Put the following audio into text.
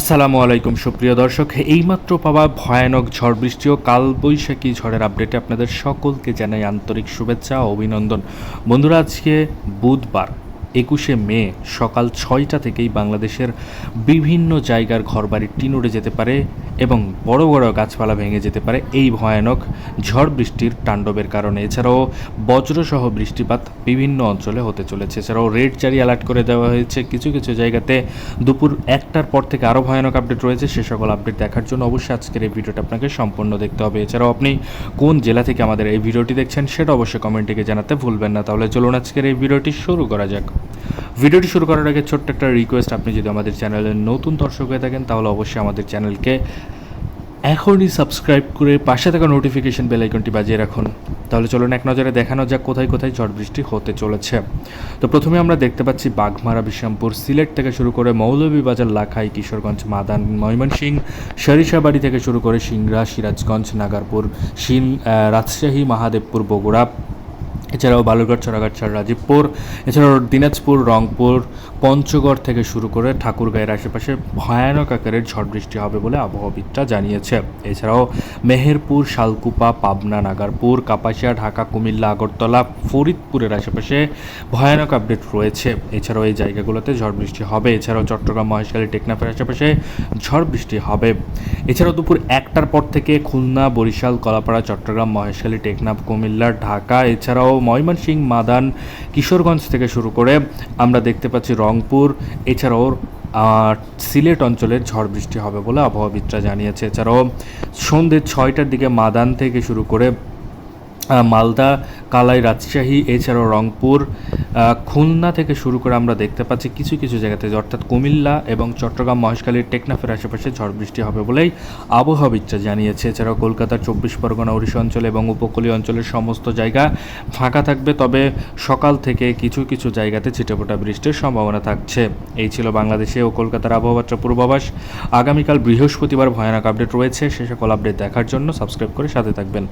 আসসালামু আলাইকুম, সুপ্রিয় দর্শক। এইমাত্র পাওয়া ভয়ানক ঝড় বৃষ্টি ও কালবৈশাখী ঝড়ের আপডেটে আপনাদের সকলকে জানাই আন্তরিক শুভেচ্ছা ও অভিনন্দন। বন্ধুরা, আজকে বুধবার একুশে মে সকাল ছয়টা থেকেই বাংলাদেশের বিভিন্ন জায়গার ঘরবাড়ি টিন উড়ে যেতে পারে এবং বড় বড় গাছপালা ভেঙে যেতে পারে এই ভয়ানক ঝড় বৃষ্টির তাণ্ডবের কারণে। এছাড়াও বজ্রসহ বৃষ্টিপাত বিভিন্ন অঞ্চলে হতে চলেছে। এছাড়াও রেড জারি অ্যালার্ট করে দেওয়া হয়েছে। কিছু কিছু জায়গাতে দুপুর একটার পর থেকে আরও ভয়ানক আপডেট রয়েছে। সে সকল আপডেট দেখার জন্য অবশ্যই আজকের এই ভিডিওটা আপনাকে সম্পূর্ণ দেখতে হবে। এছাড়াও আপনি কোন জেলা থেকে আমাদের এই ভিডিওটি দেখছেন সেটা অবশ্যই কমেন্টে জানাতে ভুলবেন না। তাহলে চলুন আজকের এই ভিডিওটি শুরু করা যাক। ভিডিওটি শুরু করার আগে ছোট্ট একটা রিকোয়েস্ট আপনি যদি আমাদের চ্যানেলের নতুন দর্শক হয়ে থাকেন তাহলে অবশ্যই আমাদের চ্যানেলকে এখনই সাবস্ক্রাইব করে পাশে থাকা নোটিফিকেশন বেল আইকনটি বাজিয়ে রাখুন। তাহলে চলুন এক নজরে দেখানো যাক কোথায় কোথায় ঝড় বৃষ্টি হতে চলেছে। তো প্রথমে আমরা দেখতে পাচ্ছি বাঘমারা বিশামপুর সিলেট থেকে শুরু করে মৌলভীবাজার লাখাই কিশোরগঞ্জ মাদান ময়মনসিংহ সরিষাবাড়ি থেকে শুরু করে সিংড়া সিরাজগঞ্জ নাগারপুর আহ, রাজশাহী মহাদেবপুর বগুড়া। এছাড়াও বালুরঘাট চড়াঘাট রাজীবপুর এছাড়াও দিনাজপুর, রংপুর, পঞ্চগড় থেকে শুরু করে ঠাকুরগাঁয়ের আশেপাশে ভয়ানক আকারের ঝড় বৃষ্টি হবে বলে আবহাওয়াবিদরা জানিয়েছে। এছাড়াও মেহেরপুর, শালকুপা, পাবনা, নাগারপুর, কাপাসিয়া, ঢাকা, কুমিল্লা, আগরতলা, ফরিদপুরের আশেপাশে ভয়ানক আপডেট রয়েছে। এছাড়াও এই জায়গাগুলোতে ঝড় বৃষ্টি হবে। এছাড়াও চট্টগ্রাম, মহেশখালী, টেকনাফের আশেপাশে ঝড় বৃষ্টি হবে। এছাড়াও দুপুর একটার পর থেকে খুলনা, বরিশাল, কলাপাড়া, চট্টগ্রাম, মহেশখালী, টেকনাফ, কুমিল্লা, ঢাকা, এছাড়াও ময়মনসিংহ মাদান কিশোরগঞ্জ থেকে শুরু করে আমরা দেখতে পাচ্ছি রংপুর। এছাড়াও আহ, সিলেট অঞ্চলের ঝড় বৃষ্টি হবে বলে আবহাওয়াবিদরা জানিয়েছে। এছাড়াও সন্ধ্যে ছয়টার দিকে মাদান থেকে শুরু করে মালদা, কালাই, রাজশাহী, এছাড়াও রংপুর খুলনা থেকে শুরু করে আমরা দেখতে পাচ্ছি কিছু কিছু জায়গাতে অর্থাৎ কুমিল্লা এবং চট্টগ্রাম মহেশখালীর টেকনাফের আশেপাশে ঝড় বৃষ্টি হবে বলেই আবহাওয়াবিদরা জানিয়েছে। এছাড়াও কলকাতার চব্বিশ পরগনা, ওড়িশা অঞ্চল এবং উপকূলীয় অঞ্চলের সমস্ত জায়গা ফাঁকা থাকবে, তবে সকাল থেকে কিছু কিছু জায়গাতে ছিটেফোঁটা বৃষ্টির সম্ভাবনা থাকছে। এই ছিল বাংলাদেশে ও কলকাতার আবহাওয়ার পূর্বাভাস। আগামীকাল বৃহস্পতিবার ভয়ানক আপডেট রয়েছে, সে সকল আপডেট দেখার জন্য সাবস্ক্রাইব করে সাথে থাকবেন।